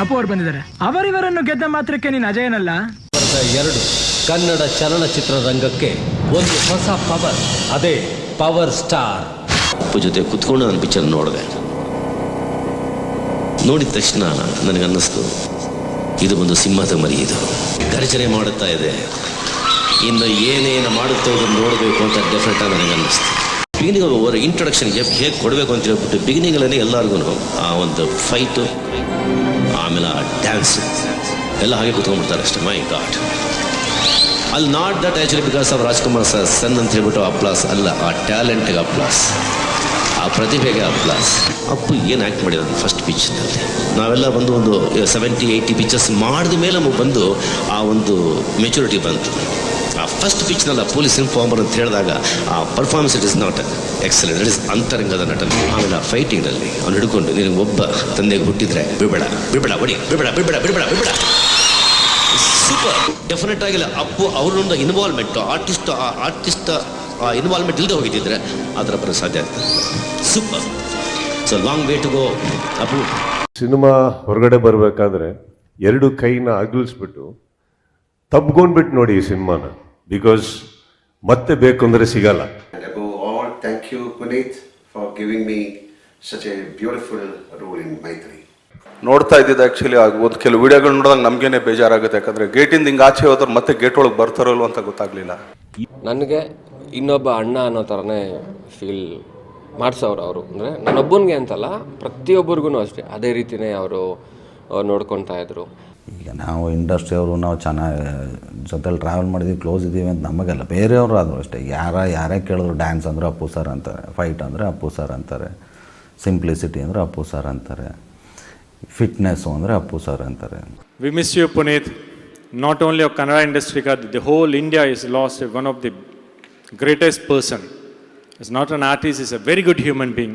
ಅಪ್ಪು ಅವ್ರು ಬಂದಿದ್ದಾರೆ. ಅವರಿವರನ್ನು ಗೆದ್ದ ಮಾತ್ರಕ್ಕೆ ನೀನು ಅಜಯನಲ್ಲ? ಎರಡು ಕನ್ನಡ ಚಲನಚಿತ್ರ ರಂಗಕ್ಕೆ ಒಂದು ಹೊಸ ಪವರ್ ಅದೇ ಪವರ್ ಸ್ಟಾರ್ ಅಪ್ಪ ಜೊತೆ ಕುತ್ಕೊಂಡು ನನ್ನ ಪಿಕ್ಚರ್ ನೋಡಿದೆ. ನೋಡಿದ ತಕ್ಷಣ ನನಗನ್ನಿಸ್ತು ಇದು ಒಂದು ಸಿಂಹದ ಮರಿ ಇದು. ಗರ್ಜನೆ ಮಾಡುತ್ತಾ ಇದೆ. ಇನ್ನು ಏನೇನು ಮಾಡುತ್ತೋ ಅದನ್ನು ನೋಡಬೇಕು ಅಂತ ಡೆಫಿನೆಟ್ ಆಗಿ ನನಗೆ ಅನ್ನಿಸ್ತು ಬಿಗಿನಿಂಗ್ ಅವರ ಇಂಟ್ರೊಡಕ್ಷನ್ ಹೇಗೆ ಕೊಡಬೇಕು ಅಂತ ಹೇಳ್ಬಿಟ್ಟು ಬಿಗಿನಿಂಗಲ್ಲಿ ಎಲ್ಲರಿಗೂ ಆ ಒಂದು ಫೈಟು ಆಮೇಲೆ ಆ ಡ್ಯಾನ್ಸ್ ಎಲ್ಲ ಹಾಗೆ ಕುತ್ಕೊಂಡ್ಬಿಡ್ತಾರೆ ಅಷ್ಟೇ. ಮೈ ಗಾಡ್ ಅಲ್ಲಿ not that actually because of Rajkumar sir son ಅಂತ ಹೇಳ್ಬಿಟ್ಟು ಅಪ್ಲಾಸ್ ಅಲ್ಲ, ಆ ಟ್ಯಾಲೆಂಟ್ಗೆ ಅಪ್ಲಾಸ್ ಆ ಪ್ರತಿಭೆಗೆ ಅಪ್ಲಾಸ್ ಅಪ್ಪು ಏನು ಆ್ಯಕ್ಟ್ ಮಾಡಿದ ಫಸ್ಟ್ ಪಿಚ್ನಲ್ಲಿ ನಾವೆಲ್ಲ ಬಂದು ಒಂದು ಸೆವೆಂಟಿ ಏಯ್ಟಿ ಪಿಕ್ಚರ್ಸ್ ಮಾಡಿದ ಮೇಲೆ ನಮಗೆ ಬಂದು ಆ ಒಂದು ಮೆಚುರಿಟಿ ಬಂತು. ಆ ಫಸ್ಟ್ ಪಿಚ್ನಲ್ಲಿ ಪೊಲೀಸ್ ಇನ್ಫಾರ್ಮರ್ ಅಂತ ಹೇಳಿದಾಗ, ಆ performance it is not excellent it is ಅಂತರಂಗದ ನಟನೆ. ಆಮೇಲೆ ಆ ಫೈಟಿಂಗ್ನಲ್ಲಿ ಅವ್ನು ಹಿಡ್ಕೊಂಡು ನಿನಗೆ ಒಬ್ಬ ತಂದೆಗೆ ಹುಟ್ಟಿದ್ರೆ ಬಿಬೇಡ ಬಿಬೇಡ ಬಡಿ ಬಿಬೇಡ ಬಿಬೇಡ ಬಿಬೇಡ ಬಿಬೇಡ ಸೂಪರ್ ಡೆಫಿನೆಟ್ ಆಗಿಲ್ಲ. ಅಪ್ಪು ಅವರೊಂದು ಇನ್ವಾಲ್ವ್ಮೆಂಟು ಆರ್ಟಿಸ್ಟ್ ಆ ಆರ್ಟಿಸ್ಟ್ ಇನ್ವಾಲ್ವ್ಮೆಂಟ್ ಇಲ್ಲದೆ ಹೋಗಿದ್ದಿದ್ರೆ ಅದರ ಬರೋ ಸಾಧ್ಯ ಆಗ್ತದೆ. Super so long way to go Appu cinema ಹೊರಗಡೆ ಬರಬೇಕಾದ್ರೆ ಎರಡು ಕೈನ ಅಗಲಿಸ್ಬಿಟ್ಟು ತಬ್ಕೊಂಡ್ಬಿಟ್ಟು ನೋಡಿ ಈ ಸಿನಿಮಾನ. ಬಿಕಾಸ್ ಮತ್ತೆ ಬೇಕು ಅಂದರೆ ಸಿಗಲ್ಲ. All above you thank for giving me such a such a beautiful role in Maitri. ನೋಡ್ತಾ ಇದ್ದಿದ್ದು ಆ್ಯಕ್ಚುಲಿ ಒಂದು ಕೆಲವು ವಿಡಿಯೋಗಳು ನೋಡಿದಾಗ ನಮಗೇನೆ ಬೇಜಾರಾಗುತ್ತೆ. ಯಾಕಂದರೆ ಗೇಟಿಂದ ಹಿಂಗೆ ಆಚೆ ಹೋದ್ರೆ ಮತ್ತೆ ಗೇಟ್ ಒಳಗೆ ಬರ್ತಾರೋ ಇಲ್ವೋ ಅಂತ ಗೊತ್ತಾಗಲಿಲ್ಲ. ನನಗೆ ಇನ್ನೊಬ್ಬ ಅಣ್ಣ ಅನ್ನೋ ಥರನೇ ಫೀಲ್ ಮಾಡಿಸೋರು ಅವರು. ಅಂದರೆ ನನ್ನೊಬ್ಬನಿಗೆ ಅಂತಲ್ಲ ಪ್ರತಿಯೊಬ್ಬರಿಗೂ ಅಷ್ಟೇ. ಅದೇ ರೀತಿಯೇ ಅವರು ನೋಡ್ಕೊತಾ ಇದ್ರು. ಈಗ ನಾವು ಇಂಡಸ್ಟ್ರಿಯವರು ನಾವು ಚೆನ್ನಾಗಿ ಜೊತೆಲಿ ಟ್ರಾವೆಲ್ ಮಾಡಿದ್ವಿ ಕ್ಲೋಸ್ ಇದ್ದೀವಿ ಅಂತ ನಮಗೆಲ್ಲ ಬೇರೆಯವರು ಆದರೂ ಅಷ್ಟೇ. ಯಾರ ಯಾರೇ ಕೇಳಿದ್ರು ಡ್ಯಾನ್ಸ್ ಅಂದರೆ ಅಪ್ಪು ಸರ್ ಅಂತಾರೆ ಫೈಟ್ ಅಂದರೆ ಅಪ್ಪು ಸರ್ ಅಂತಾರೆ ಸಿಂಪ್ಲಿಸಿಟಿ ಅಂದರೆ ಅಪ್ಪು ಸರ್ ಅಂತಾರೆ ಫಿಟ್ನೆಸ್ಸು ಅಂದರೆ ಅಪ್ಪು ಸರ್ ಅಂತಾರೆ. We miss you Puneeth not only Kannada Kannada industry but the whole India is lost one of the greatest person. He's not an artist, he's a very good human being.